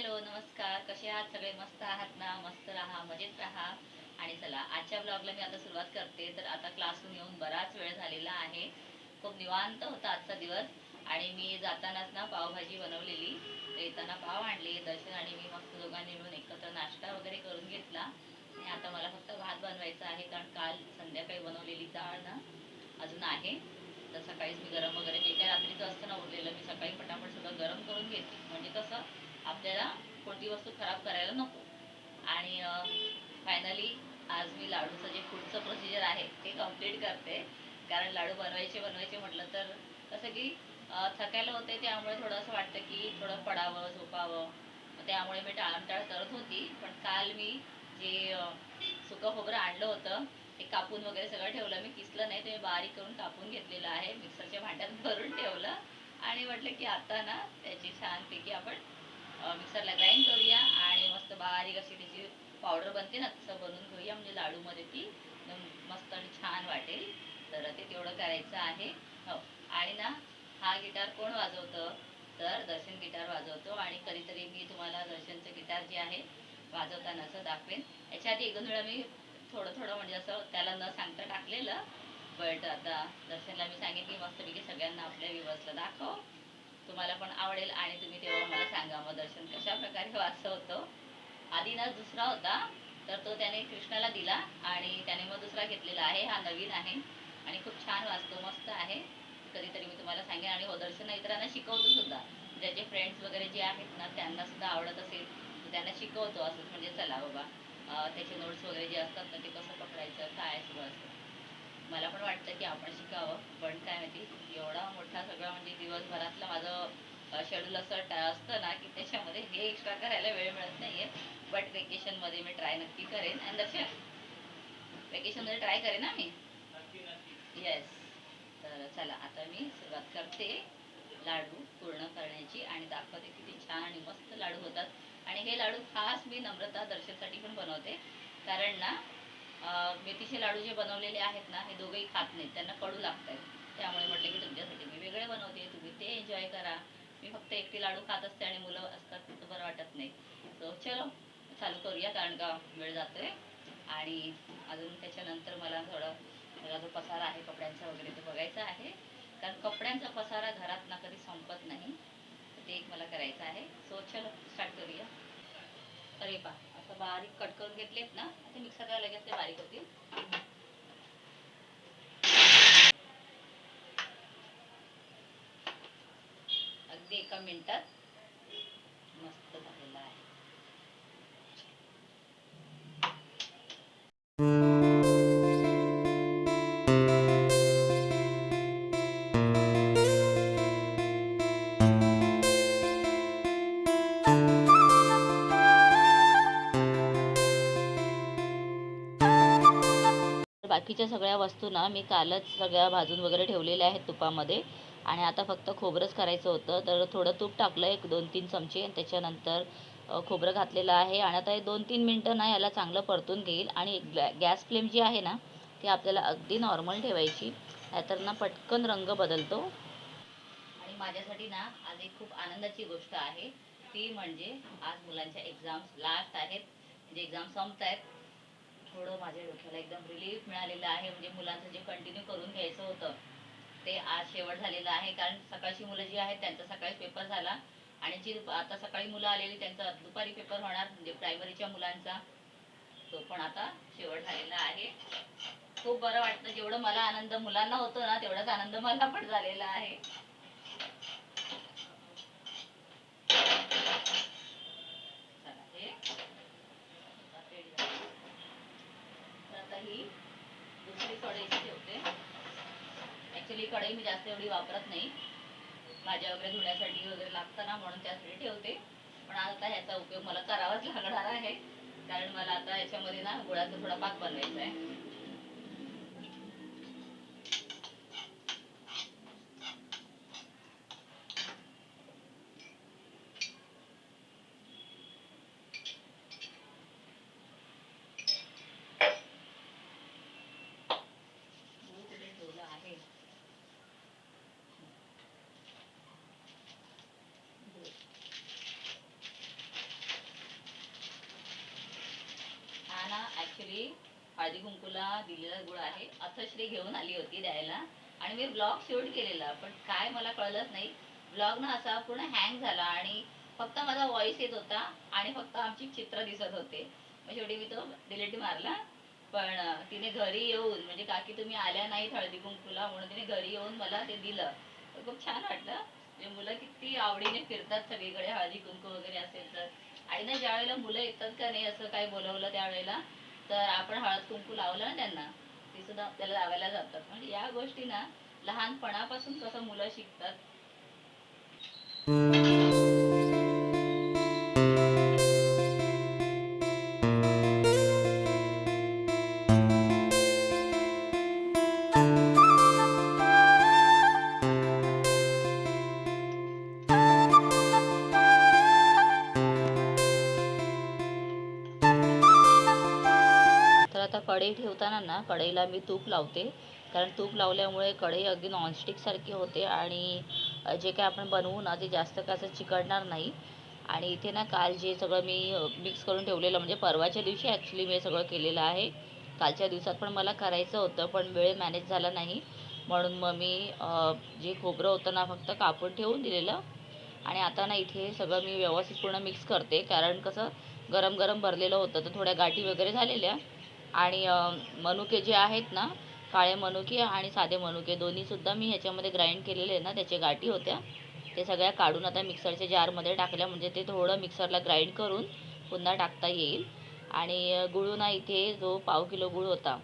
Hello नमस्कार. कसे आहात? सगळे मस्त आहात ना? मस्त राहा मजेत राहा. आणि चला आजच्या ब्लॉगला मी आता सुरुवात करते. तर आता क्लासहून येऊन बराच वेळ झालेला आहे. खूप निवांत होता आजचा दिवस. आणि मी जातानाच ना पावभाजी बनवलेली. तर येताना पाव आणले दर्शन आणि मी मस्त दोघांनी मिळून एकत्र नाश्ता वगैरे करून घेतला. आणि आता मला फक्त भात बनवायचा आहे कारण काल संध्याकाळी बनवलेली डाळ ना अजून आहे. तर सकाळीच मी गरम वगैरे जे काही रात्रीचं असतं ना उरलेलं मी सकाळी पटापट सगळं गरम करून घेते. म्हणजे कसं आपल्याला कोणती वस्तू खराब करायला नको. आणि फायनली आज मी लाडूचं जे पुढचं प्रोसिजर आहे ते कंप्लीट करते. कारण लाडू बनवायचे बनवायचे म्हटलं तर कसं की थकायला होते त्यामुळे थोडं असं वाटतं की थोडं पडावं झोपावं. त्यामुळे मी टाळमटाळ करत होती. पण काल मी जे सुकं खोबरं आणलं होतं ते कापून वगैरे सगळं ठेवलं. मी किसलं नाही ते बारीक करून कापून घेतलेलं आहे. मिक्सरच्या भांड्यात भरून ठेवलं. आणि म्हटलं की आता ना त्याची छानपैकी आपण मिक्सरला ग्राइंड करूया आणि मस्त बारीक अशी त्याची पावडर बनते ना तसं बनवून घेऊया. म्हणजे लाडूमध्ये ती मस्त आणि छान वाटेल. तर ते तेवढं करायचं आहे. हो. आणि ना हा गिटार कोण वाजवतं? तर दर्शन गिटार वाजवतो. आणि कधीतरी मी तुम्हाला दर्शनचं गिटार जे आहे वाजवताना असं दाखवेन. याच्या आधी एक दोन वेळा मी थोडं थोडं म्हणजे असं त्याला न सांगता टाकलेलं. बट आता दर्शनला मी सांगेन की मस्तपैकी सगळ्यांना आपल्या विवर्सला दाखव. तुम्हाला पण आवडेल आणि तुम्ही तेव्हा मला सांगा मग दर्शन कशा प्रकारे वाचवतो. आधी ना दुसरा होता तर तो त्याने कृष्णाला दिला आणि त्याने मग दुसरा घेतलेला आहे. हा नवीन आहे आणि खूप छान वाचतो मस्त आहे. कधीतरी मी तुम्हाला सांगेन आणि हो दर्शन इतरांना शिकवतो सुद्धा. ज्याचे फ्रेंड्स वगैरे जे आहेत ना त्यांना सुद्धा आवडत असेल तर त्यांना शिकवतो असं म्हणजे चला बाबा त्याचे नोट्स वगैरे जे असतात ना ते कसं पकडायचं काय सगळं असतं. मला पण वाटतं की आपण शिकावं पण काय माहिती एवढा मोठा सगळा म्हणजे दिवसभरातलं माझं शेड्यूल असं टा- असतं ना की त्याच्यामध्ये हे एक्स्ट्रा करायला वेळ मिळत नाहीये. बट वेकेशनमध्ये मी ट्राय नक्की करेन. आणि दर्शन वेकेशनमध्ये ट्राय करेन ना मी? येस तर चला आता मी सुरुवात करते. लाडू पूर्ण करण्याची आणि दाखवते किती छान आणि मस्त लाडू होतात. आणि हे लाडू खास मी नम्रता दर्शनसाठी पण बनवते. कारण ना मेथीचे लाडू जे बनवलेले आहेत ना हे दोघेही खात नाहीत. त्यांना कडू लागतात त्यामुळे म्हटलं की तुमच्यासाठी मी वेगळे बनवते. तुम्ही ते एन्जॉय करा. मी फक्त एकटी लाडू खात असते आणि मुलं असतात तर बरं वाटत नाही. सो चलो चालू करूया कारण का वेळ जातोय. आणि अजून त्याच्यानंतर मला थोडं मला जो पसारा आहे कपड्यांचा वगैरे तो बघायचा आहे. कारण कपड्यांचा पसारा घरात ना कधी संपत नाही. तर ते एक मला करायचं आहे. सो चलो स्टार्ट करूया. अरे पा असं बारीक कट करून घेतलेत ना ते मिक्सरला लगेच ते बारीक होतील. अगदी एका मिनिटात. बाकीच्या सगळ्या वस्तू ना मी कालच सगळ्या भाजून वगैरे ठेवलेल्या आहेत तुपामध्ये. आणि आता फक्त खोबरंच करायचं होतं. तर थोडं तूप टाकलं एक दोन तीन चमचे आणि त्याच्यानंतर खोबरं घातलेलं आहे. आणि आता हे दोन तीन मिनटं ना याला चांगलं परतून घेईल. आणि गॅस फ्लेम जी आहे ना ती आपल्याला अगदी नॉर्मल ठेवायची. नाहीतर ना पटकन रंग बदलतो. आणि माझ्यासाठी ना आज एक खूप आनंदाची गोष्ट आहे. ती म्हणजे आज मुलांच्या एक्झाम्स लास्ट आहेत. म्हणजे एक्झाम संपत आहेत थोडं माझ्या डोक्याला एकदम रिलीफ मिळालेलं आहे. म्हणजे मुलांचं जे कंटिन्यू करून घ्यायचं होतं ते आज शेवट झालेलं आहे. कारण सकाळची मुलं जी आहेत त्यांचा सकाळी पेपर झाला. आणि जी आता सकाळी मुलं आलेली त्यांचा दुपारी पेपर होणार म्हणजे प्रायमरीच्या मुलांचा. तो पण आता शेवट झालेला आहे. खूप बरं वाटतं. जेवढं मला आनंद मुलांना होतो ना तेवढाच आनंद मला पण झालेला आहे चला, हे आता ready झालं. तर आता ही दुसरी कढई इथे ठेवते ऍक्च्युली कढई मी जास्त एवढी वापरत नाही. भाज्या वगैरे धुण्यासाठी वगैरे लागतं ना म्हणून त्यासाठी ठेवते. पण आता ह्याचा उपयोग मला करावाच लागणार आहे. कारण मला आता याच्यामध्ये ना गुळाचा थोडा पाक बनवायचा आहे गूळ कुठे ठेवलं आहे गूळ. ऍक्च्युली हळदी कुंकूला दिलेला गुळ आहे. अथश्री घेऊन आली होती द्यायला. आणि मी ब्लॉग शूट केलेला पण काय मला कळलंच नाही. ब्लॉग ना असा पूर्ण हँग झाला आणि फक्त माझा व्हॉइस येत होता आणि फक्त आमची चित्र दिसत होते. मग शेवटी मी तो डिलीट मारला. पण तिने घरी येऊन म्हणजे काकी तुम्ही आल्या नाहीत हळदी कुंकूला म्हणून तिने घरी येऊन मला ते दिलं. तर खूप छान वाटलं. म्हणजे मुलं किती आवडीने फिरतात सगळीकडे हळदी कुंकू वगैरे असेल तर. आणि ना ज्या वेळेला मुलं येतात का नाही असं काही बोलवलं त्यावेळेला तर आपण हळद कुंकू लावलं ना त्यांना ते सुद्धा आपल्याला लावायला जातात. म्हणजे या गोष्टी ना लहानपणापासून कसं मुलं शिकतात. कढई ठेवताना ना कढईला मी तूप लावते. कारण तूप लावल्यामुळे कढई अगदी नॉनस्टिकसारखी होते आणि जे काय आपण बनवू ना ते जास्त काय असं चिकटणार नाही. आणि इथे ना काल जे सगळं मी मिक्स करून ठेवलेलं म्हणजे परवाच्या दिवशी ॲक्च्युली मी सगळं केलेलं आहे. कालच्या दिवसात पण मला करायचं होतं पण वेळ मॅनेज झाला नाही. म्हणून मग मी जे खोबरं होतं ना फक्त कापून ठेवून दिलेलं. आणि आता ना इथे सगळं मी व्यवस्थित पूर्ण मिक्स करते. कारण कसं गरम गरम भरलेलं होतं तर थोड्या गाठी वगैरे झालेल्या. आणि मनुके जे आहेत ना काळे मनुके आणि साधे मनुके दोन्हीसुद्धा मी ह्याच्यामध्ये ग्राइंड केलेले ना त्याचे गाठी होत्या. ते सगळ्या काढून आता मिक्सरच्या जारमध्ये टाकल्या म्हणजे ते थोडं मिक्सरला ग्राइंड करून पुन्हा टाकता येईल. आणि गुळ ना इथे जो पाव किलो गुळ होता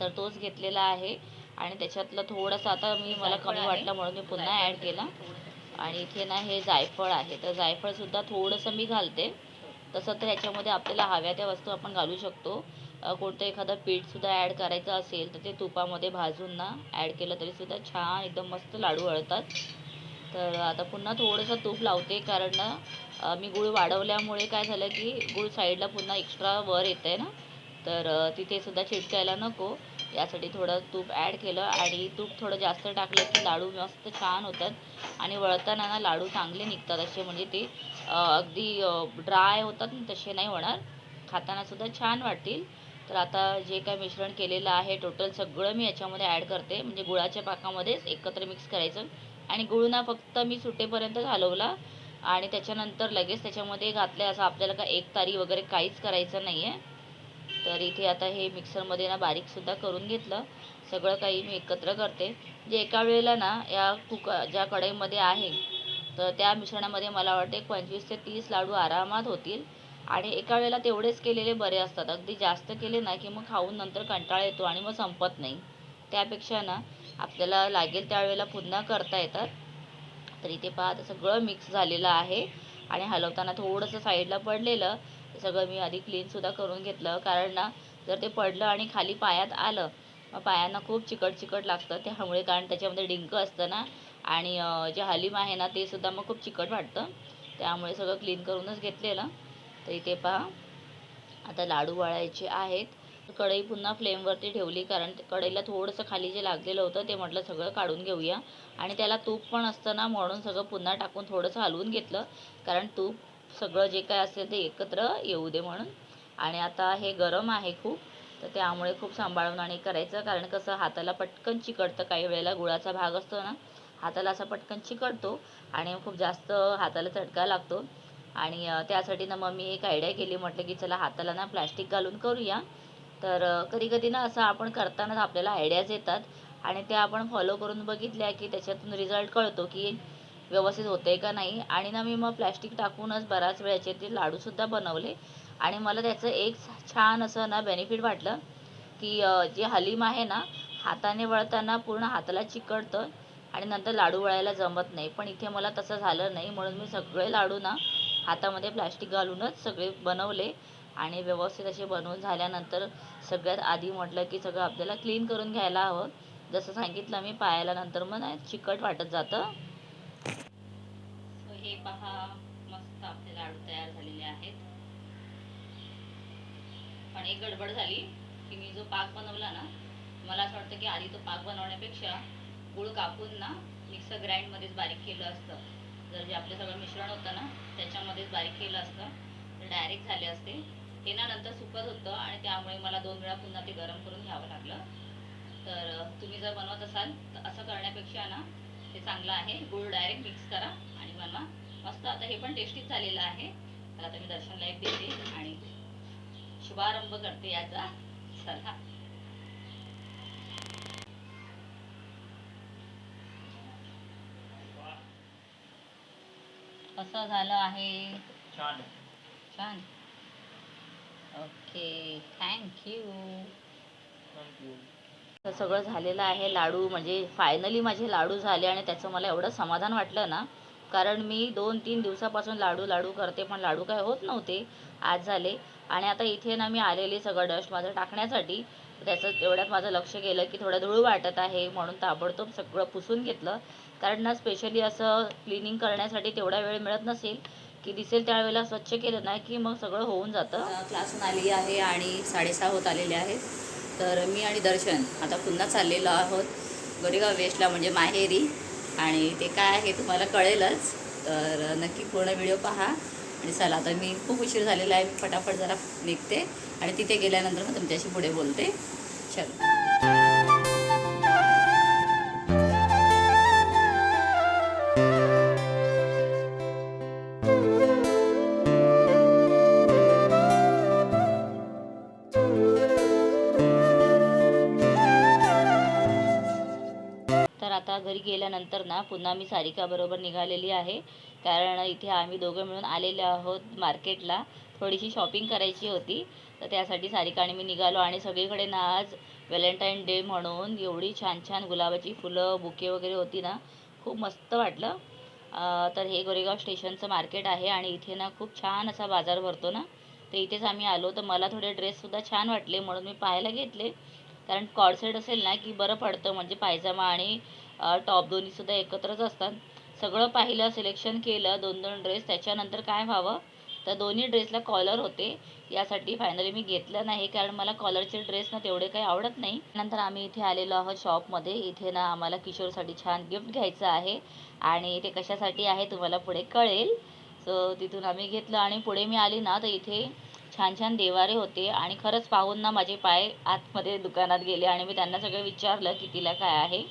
तर तोच घेतलेला आहे. आणि त्याच्यातलं थोडंसं आता मी मला कमी आहे. वाटलं म्हणून मी पुन्हा ॲड केला. आणि इथे ना हे जायफळ आहे तर जायफळसुद्धा थोडंसं मी घालते. तसं तर ह्याच्यामध्ये आपल्याला हव्या त्या वस्तू आपण घालू शकतो. कोणतं एखादं पीठसुद्धा ॲड करायचं असेल तर ते तुपामध्ये भाजून ना ॲड केलं तरीसुद्धा छान एकदम मस्त लाडू वळतात तर आता पुन्हा थोडंसं तूप लावते कारण ना मी गूळ वाढवल्यामुळे काय झालं की गूळ साईडला पुन्हा एक्स्ट्रा वर येतं आहे ना तर तिथेसुद्धा चिटकायला नको. यासाठी थोडं तूप ॲड केलं आणि तूप थोडं जास्त टाकलं की लाडू मस्त छान होतात. आणि वळताना ना लाडू चांगले निघतात असे म्हणजे ते अगदी ड्राय होतात तसे नाही होणार. खाताना सुद्धा छान वाटतील. तर आता जे काय मिश्रण केलेलं आहे टोटल सगळं मी याच्यामध्ये ॲड करते. म्हणजे गुळाच्या पाकामध्येच एकत्र मिक्स करायचं. आणि गुळना फक्त मी सुटेपर्यंत घालवला. आणि त्याच्यानंतर लगेच त्याच्यामध्ये घातले असं आपल्याला का एक तारी वगैरे काहीच करायचं नाही आहे तर इथे आता हे मिक्सरमध्ये ना बारीकसुद्धा करून घेतलं. सगळं काही मी एकत्र करते. जे एका वेळेला ना या कुका ज्या कढईमध्ये आहे तर त्या मिश्रणामध्ये मला वाटते पंचवीस ते तीस लाडू आरामात होतील. आणि एका वेळेला तेवढेच केलेले बरे असतात. अगदी जास्त केले ना की मग खाऊन नंतर कंटाळा येतो आणि मग संपत नाही. त्यापेक्षा ना आपल्याला लागेल त्यावेळेला पुन्हा करता येतात. तर इथे पहा आता सगळं मिक्स झालेलं आहे. आणि हलवताना थोडंसं साईडला पडलेलं सगळं मी आधी क्लीनसुद्धा करून घेतलं. कारण ना जर ते पडलं आणि खाली पायात आलं मग पायांना खूप चिकट चिकट लागतं त्यामुळे कारण त्याच्यामध्ये डिंक असतं ना. आणि जे हलीम आहे ना ते सुद्धा मग खूप चिकट वाटतं. त्यामुळे सगळं क्लीन करूनच घेतलेलं. तर इथे पहा. आता लाडू वळायचे आहेत. कढई पुन्हा फ्लेमवरती ठेवली कारण कढईला थोडंसं खाली जे लागलेलं होतं ते म्हटलं सगळं काढून घेऊया. आणि त्याला तूप पण असतं ना म्हणून सगळं पुन्हा टाकून थोडंसं हलवून घेतलं. कारण तूप सगळं जे काय असेल ते एकत्र येऊ दे म्हणून. आणि आता हे गरम आहे खूप. तर त्यामुळे खूप सांभाळून आणि करायचं. कारण कसं हाताला पटकन चिकटतं. काही वेळेला गुळाचा भाग असतो ना हाताला असा पटकन चिकटतो. आणि खूप जास्त हाताला चटका लागतो. आणि त्यासाठी ना मग मी एक आयडिया केली म्हटलं की चला हाताला ना प्लॅस्टिक घालून करूया. तर कधी कधी ना असं आपण करतानाच आपल्याला आयडियाज येतात आणि त्या आपण फॉलो करून बघितल्या की त्याच्यातून रिझल्ट कळतो की व्यवस्थित होते का नाही. आणि ना मी मग प्लॅस्टिक टाकूनच बऱ्याच वेळाचे ते लाडूसुद्धा बनवले. आणि मला त्याचं एक छान असं ना बेनिफिट वाटलं की जे हलीम आहे ना हाताने वळताना पूर्ण हाताला चिकटतं आणि नंतर लाडू वळायला जमत नाही. पण इथे मला तसं झालं नाही. म्हणून मी सगळे लाडू ना हातामध्ये प्लॅस्टिक घालूनच सगळे बनवले आणि व्यवस्थित असे बनवून झाल्यानंतर सगळ्यात आधी म्हटलं की सगळं आपल्याला क्लीन करून घ्यायला हवं. जसं सांगितलं मी पायाला नंतर मग नाही चिकट वाटत जातं. हे पहा मस्त आपले लाडू तयार झालेले आहेत. पण एक गडबड झाली की मी जो पाक बनवला ना मला असं वाटतं की आधी तो पाक बनवण्यापेक्षा गूळ कापून ना मिक्सर ग्राइंडमध्येच बारीक केलं असतं. जर जे आपलं सगळं मिश्रण होतं ना त्याच्यामध्येच बारीक केलं असतं तर डायरेक्ट झाले असते. हे ना नंतर सुकत होतं आणि त्यामुळे मला दोन वेळा पुन्हा ते गरम करून घ्यावं लागलं. तर तुम्ही जर बनवत असाल तर असं करण्यापेक्षा ना ते चांगलं आहे. गुळ डायरेक्ट मिक्स करा आणि बनवा. मस्त आता हे पण टेस्टीच झालेलं आहे. तर आता मी दर्शनला एक देते आणि शुभारंभ करते याचा. चला. कसं झालं आहे? छान छान. ओके थँक्यू थँक्यू तर सगळं झालेलं आहे लाडू म्हणजे फायनली माझे लाडू झाले आणि त्याचं मला एवढं समाधान वाटलं ना. कारण मी दोन तीन दिवसापासून लाडू लाडू करते पण लाडू काय होत नव्हते. आज झाले. आणि आता इथे ना मी आलेली सगळं डस्ट माझं टाकण्यासाठी. त्याचं तेवढ्यात माझं लक्ष गेलं की थोडं धूळ वाटत आहे म्हणून ताबडतोब सगळं पुसून घेतलं. कारण ना स्पेशली असं क्लिनिंग करण्यासाठी तेवढा वेळ मिळत नसेल की दिसेल त्यावेळेला स्वच्छ केलं नाही की मग सगळं होऊन जातं. क्लासून आली आहे आणि साडेसहा होत आलेले आहेत. तर मी आणि दर्शन आता पुन्हा चाललेलो आहोत गोरेगाव वेस्टला म्हणजे माहेरी. आणि ते काय आहे तुम्हाला कळेलच. तर नक्की पूर्ण व्हिडिओ पहा. आणि चला आता मी खूप उशीर झालेला आहे. मी फटाफट जरा निघते. आणि तिथे गेल्यानंतर मग तुमच्याशी पुढे बोलते. चलो. घरी ना पुन्हा मी सारिकाबरोबर निघालेली आहे. कारण इथे आम्ही दोघं मिळून आलेले आहोत मार्केटला. थोडीशी शॉपिंग करायची होती. तर त्यासाठी सारिका आणि मी निघालो आणि सगळीकडे ना आज व्हॅलेंटाईन डे म्हणून एवढी छान छान गुलाबाची फुलं बुके वगैरे होती ना. खूप मस्त वाटलं. तर हे गोरेगाव स्टेशनचं मार्केट आहे आणि इथे ना खूप छान असा बाजार भरतो ना. तर इथेच आम्ही आलो. तर मला थोडे ड्रेससुद्धा छान वाटले म्हणून मी पाहायला घेतले. कारण कॉर्सेट असेल ना की बरं पडतं. म्हणजे पायजमा आणि टॉप दोन्हीसुद्धा एकत्रच असतात. सगळं पाहिलं सिलेक्शन केलं दोन दोन ड्रेस त्याच्यानंतर काय व्हावं? तर दोन्ही ड्रेसला कॉलर होते. यासाठी फायनली मी घेतलं नाही कारण मला कॉलरचे ड्रेस ना तेवढे काही आवडत नाही. नंतर आम्ही इथे आलेलो आहोत शॉपमध्ये इथे ना आम्हाला किशोरसाठी छान गिफ्ट घ्यायचं आहे. आणि ते कशासाठी आहे तुम्हाला पुढे कळेल. सो तिथून आम्ही घेतलं आणि पुढे मी आली ना तर इथे छान छान देवारे होते. आणि खरंच पाहून ना माझे पाय आतमध्ये दुकानात गेले आणि मी त्यांना सगळं विचारलं कितीला काय आहे.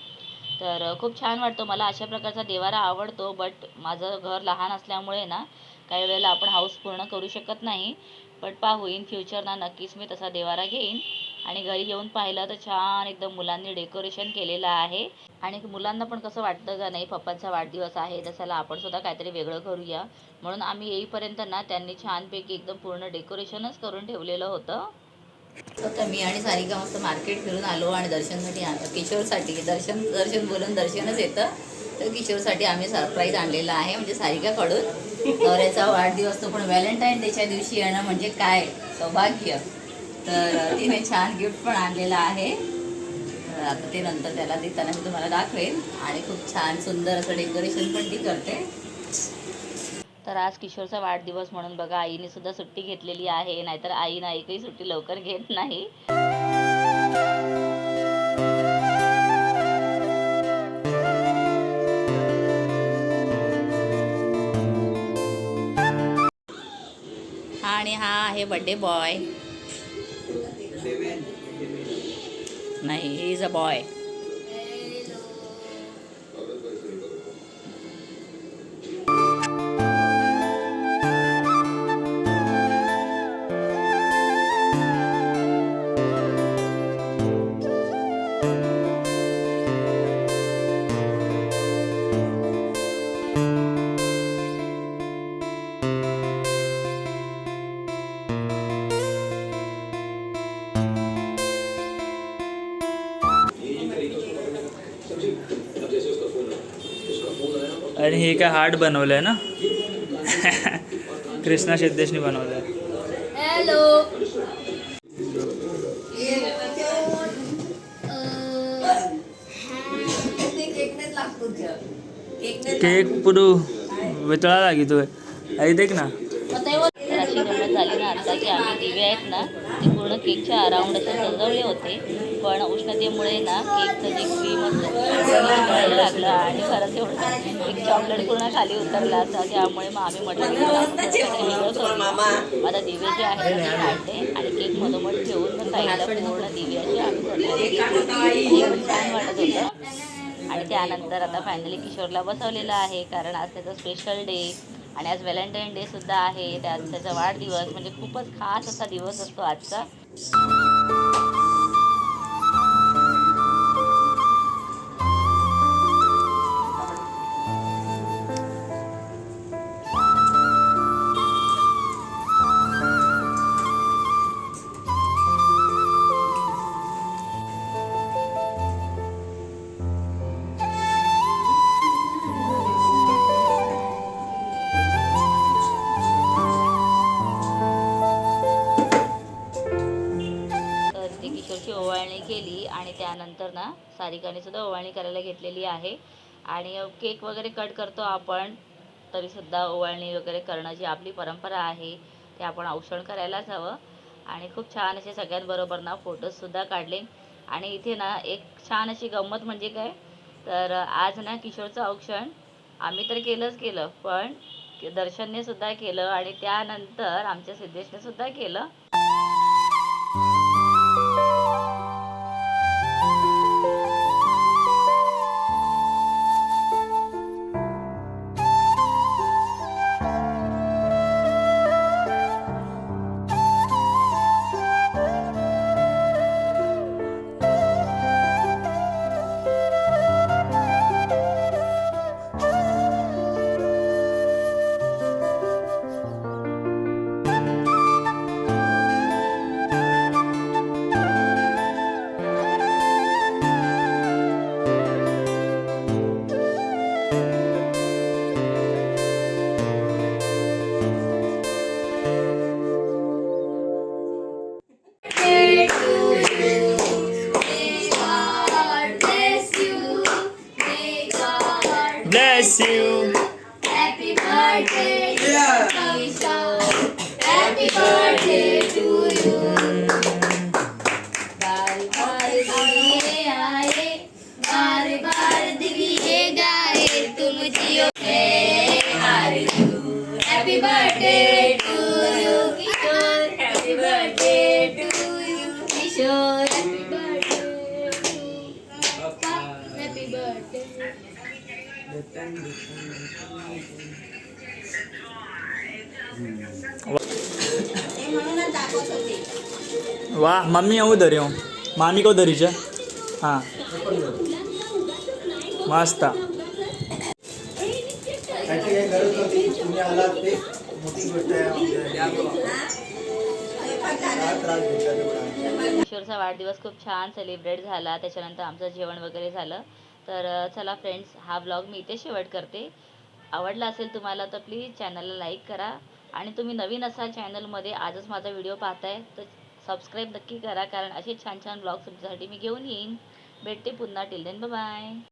तर खूप छान वाटतो. मला अशा प्रकारचा देवारा आवडतो बट माझं घर लहान असल्यामुळे ना काही वेळेला आपण हाऊस पूर्ण करू शकत नाही. बट पाहू इन फ्युचर ना नक्कीच मी तसा देवारा घेईन. आणि घरी येऊन पाहिलं तर छान एकदम मुलांनी डेकोरेशन केलेलं आहे. आणि मुलांना पण कसं वाटतं का नाही पप्पांचा वाढदिवस आहे तर चला आपण सुद्धा काहीतरी वेगळं करूया. म्हणून आम्ही येईपर्यंत ना त्यांनी छानपैकी एकदम पूर्ण डेकोरेशनच करून ठेवलेलं होतं. तर मी आणि सारिका मस्त मार्केट फिरून आलो आणि दर्शनसाठी आणलं. किशोरसाठी दर्शन दर्शन बोलून दर्शनच येतं. तर किशोरसाठी आम्ही सरप्राईज आणलेला आहे. म्हणजे सारिकाकडून. नवऱ्याचा वाढदिवस तो पण व्हॅलेंटाईन डेच्या दिवशी येणं म्हणजे काय? सौभाग्य. तर तिने छान गिफ्ट पण आणलेलं आहे. आता ते नंतर त्याला देताना मी तुम्हाला दाखवेन. आणि खूप छान सुंदर असं डेकोरेशन पण ती करते. तर आज किशोरचा वाढदिवस म्हणून बघा आईने सुद्धा सुट्टी घेतलेली आहे. नाहीतर आई ना एकही सुट्टी लवकर घेत नाही. आणि हा आहे बड्डे बॉय नाही ही इज अ बॉय आणि हे काय हार्ट बनवलंय ना? कृष्णा सिद्धेशनी बनवलंय. हॅलो केक पुरू वितळा लागी तू आई देख ना. झाली आता की आम्ही दिवे आहेत ना केकच्या अराउंड असे सजवले होते. पण उष्णतेमुळे ना केकचं जे क्रीम असतं लागलं आणि खरंच एवढं एक चॉकलेट पूर्ण खाली उतरला असता त्यामुळे मग आम्ही म्हटलं माझा दिवे जे आहेत ते काढले आणि केक मधोमध ठेवून मग साईडला पूर्ण दिवे आम्ही छान वाटत होतं. आणि त्यानंतर आता फायनली किशोरला बसवलेलं आहे कारण आज त्याचा स्पेशल डे आणि आज व्हॅलेंटाईन डे सुद्धा आहे. त्यात त्याचा वाढदिवस म्हणजे खूपच खास असा दिवस असतो आजचा. तर सारिकाने सुद्धा ओवाळणी करायला घेतलेली आहे. आणि केक वगैरे कट करतो आपण तरीसुद्धा ओवाळणी वगैरे करणं जी आपली परंपरा आहे ते आपण औक्षण करायलाच हवं. आणि खूप छान असे सगळ्यांबरोबर ना फोटोजसुद्धा काढले. आणि इथे ना एक छान अशी गंमत म्हणजे काय तर आज ना किशोरचं औक्षण आम्ही तर केलंच केलं पण दर्शनने सुद्धा केलं आणि त्यानंतर आमच्या सिद्धेशने सुद्धा केलं. मम्मी ते मोठी गोष्ट आहे आमच्या काय त्रास घेतला तेवढा किशोरचा वाढदिवस खूप छान सेलिब्रेट झाला. त्याच्यानंतर आमचं जेवण वगैरे झालं. तर चला फ्रेंड्स हा ब्लॉग मी इथे शेवट करते. आवडला असेल तुम्हाला तर प्लीज चॅनलला लाईक करा. आणि तुम्ही नवीन असाल चॅनलमध्ये आजच माझा व्हिडिओ पाहताय तर सबस्क्राईब नक्की करा कारण असे छान छान ब्लॉग्स तुमच्यासाठी मी घेऊन येईन. भेटते पुन्हा. Till then bye